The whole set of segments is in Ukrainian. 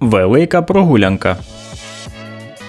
Велика прогулянка.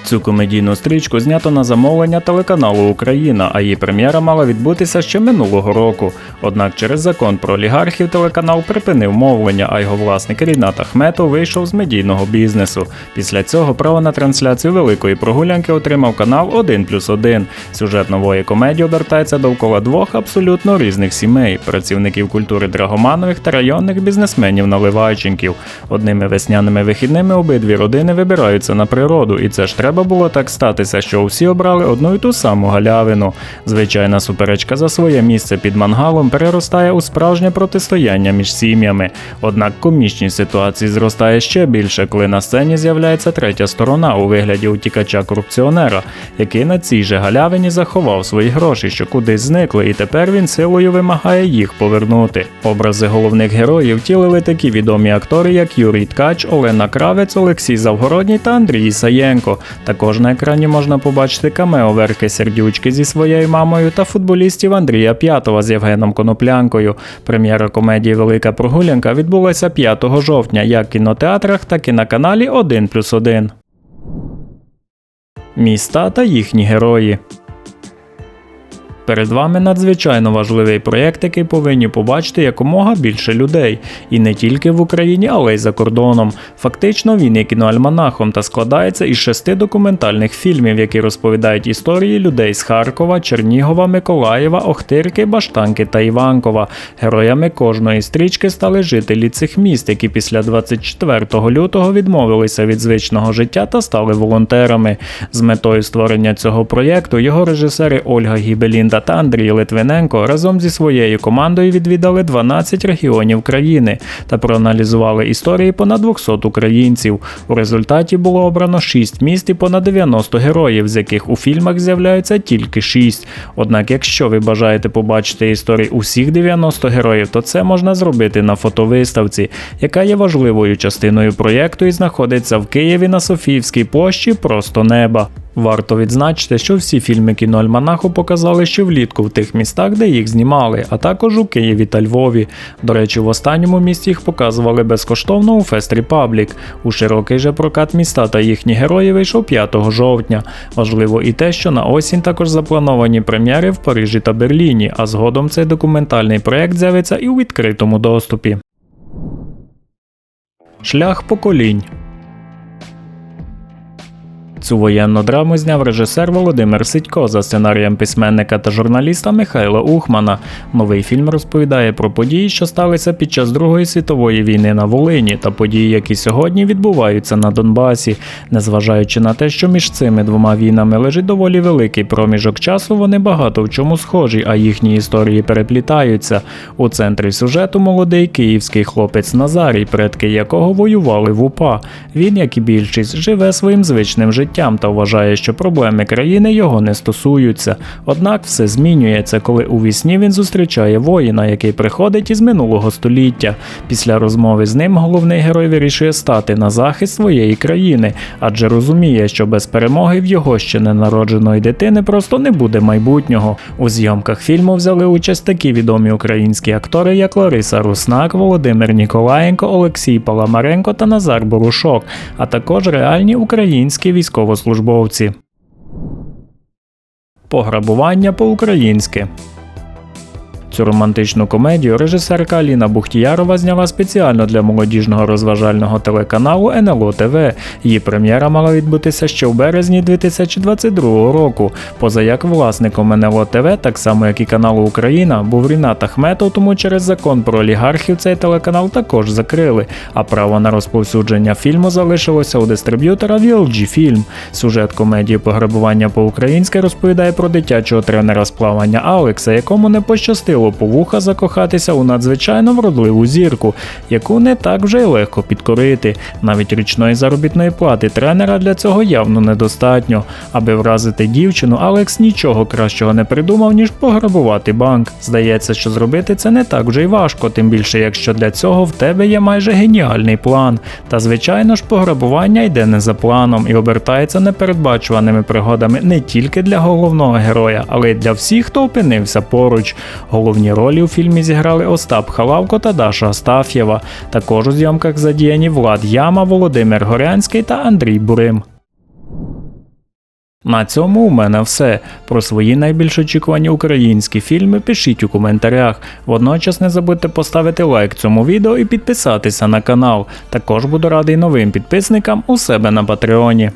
Цю комедійну стрічку знято на замовлення телеканалу Україна, а її прем'єра мала відбутися ще минулого року. Однак через закон про олігархів телеканал припинив мовлення, а його власник Рінат Ахметов вийшов з медійного бізнесу. Після цього право на трансляцію великої прогулянки отримав канал 1 плюс 1. Сюжет нової комедії обертається довкола двох абсолютно різних сімей працівників культури Драгоманових та районних бізнесменів Наливайченків. Одними весняними вихідними обидві родини вибираються на природу, і це ж треба було так статися, що усі обрали одну й ту саму галявину. Звичайна суперечка за своє місце під мангалом переростає у справжнє протистояння між сім'ями. Однак комічність ситуації зростає ще більше, коли на сцені з'являється третя сторона у вигляді утікача-корупціонера, який на цій же галявині заховав свої гроші, що кудись зникли, і тепер він силою вимагає їх повернути. Образи головних героїв втілили такі відомі актори, як Юрій Ткач, Олена Кравець, Олексій Завгородній та Андрій Ісаєнко. Також на екрані можна побачити камео Верки Сердючки зі своєю мамою та футболістів Андрія П'ятова з Євгеном Коноплянкою. Прем'єра комедії Велика прогулянка відбулася 5 жовтня як в кінотеатрах, так і на каналі 1 плюс 1. Міста та їхні герої. Перед вами надзвичайно важливий проєкт, який повинні побачити якомога більше людей, і не тільки в Україні, але й за кордоном. Фактично він є кіноальманахом та складається із шести документальних фільмів, які розповідають історії людей з Харкова, Чернігова, Миколаєва, Охтирки, Баштанки та Іванкова. Героями кожної стрічки стали жителі цих міст, які після 24 лютого відмовилися від звичного життя та стали волонтерами. З метою створення цього проєкту його режисери Ольга Гібелінда та Андрій Литвиненко разом зі своєю командою відвідали 12 регіонів країни та проаналізували історії понад 200 українців. У результаті було обрано 6 міст і понад 90 героїв, з яких у фільмах з'являються тільки 6. Однак, якщо ви бажаєте побачити історії усіх 90 героїв, то це можна зробити на фотовиставці, яка є важливою частиною проєкту і знаходиться в Києві на Софіївській площі Просто неба. Варто відзначити, що всі фільми кіноальманаху показали ще влітку в тих містах, де їх знімали, а також у Києві та Львові. До речі, в останньому місті їх показували безкоштовно у Фест Republic. У широкий же прокат міста та їхні герої вийшов 5 жовтня. Важливо і те, що на осінь також заплановані прем'єри в Парижі та Берліні, а згодом цей документальний проєкт з'явиться і у відкритому доступі. Шлях поколінь. Цю воєнну драму зняв режисер Володимир Сидько за сценарієм письменника та журналіста Михайла Ухмана. Новий фільм розповідає про події, що сталися під час Другої світової війни на Волині, та події, які сьогодні відбуваються на Донбасі. Незважаючи на те, що між цими двома війнами лежить доволі великий проміжок часу, вони багато в чому схожі, а їхні історії переплітаються. У центрі сюжету молодий київський хлопець Назарій, предки якого воювали в УПА. Він, як і більшість, живе своїм звичним життям життям та вважає, що проблеми країни його не стосуються. Однак все змінюється, коли у вісні він зустрічає воїна, який приходить із минулого століття. Після розмови з ним головний герой вирішує стати на захист своєї країни, адже розуміє, що без перемоги в його ще ненародженої дитини просто не буде майбутнього. У зйомках фільму взяли участь такі відомі українські актори, як Лариса Руснак, Володимир Ніколаєнко, Олексій Паламаренко та Назар Борушок, а також реальні українські військові військовослужбовці. Пограбування по-українськи. Цю романтичну комедію режисерка Аліна Бухтіярова зняла спеціально для молодіжного розважального телеканалу НЛО ТВ. Її прем'єра мала відбутися ще в березні 2022 року. Поза як власником НЛО ТВ, так само як і каналу Україна, був Рінат Ахметов, тому через закон про олігархів цей телеканал також закрили. А право на розповсюдження фільму залишилося у дистриб'ютора VLG Film. Сюжет комедії пограбування по-українськи розповідає про дитячого тренера з плавання Алекса, якому не пощастило по вуха закохатися у надзвичайно вродливу зірку, яку не так вже й легко підкорити. Навіть річної заробітної плати тренера для цього явно недостатньо. Аби вразити дівчину, Алекс нічого кращого не придумав, ніж пограбувати банк. Здається, що зробити це не так вже й важко, тим більше, якщо для цього в тебе є майже геніальний план. Та звичайно ж, пограбування йде не за планом і обертається непередбачуваними пригодами не тільки для головного героя, але й для всіх, хто опинився поруч. Головні ролі у фільмі зіграли Остап Халавко та Даша Астаф'єва. Також у зйомках задіяні Влад Яма, Володимир Горянський та Андрій Бурим. На цьому у мене все. Про свої найбільш очікувані українські фільми пишіть у коментарях. Водночас не забудьте поставити лайк цьому відео і підписатися на канал. Також буду радий новим підписникам у себе на Патреоні.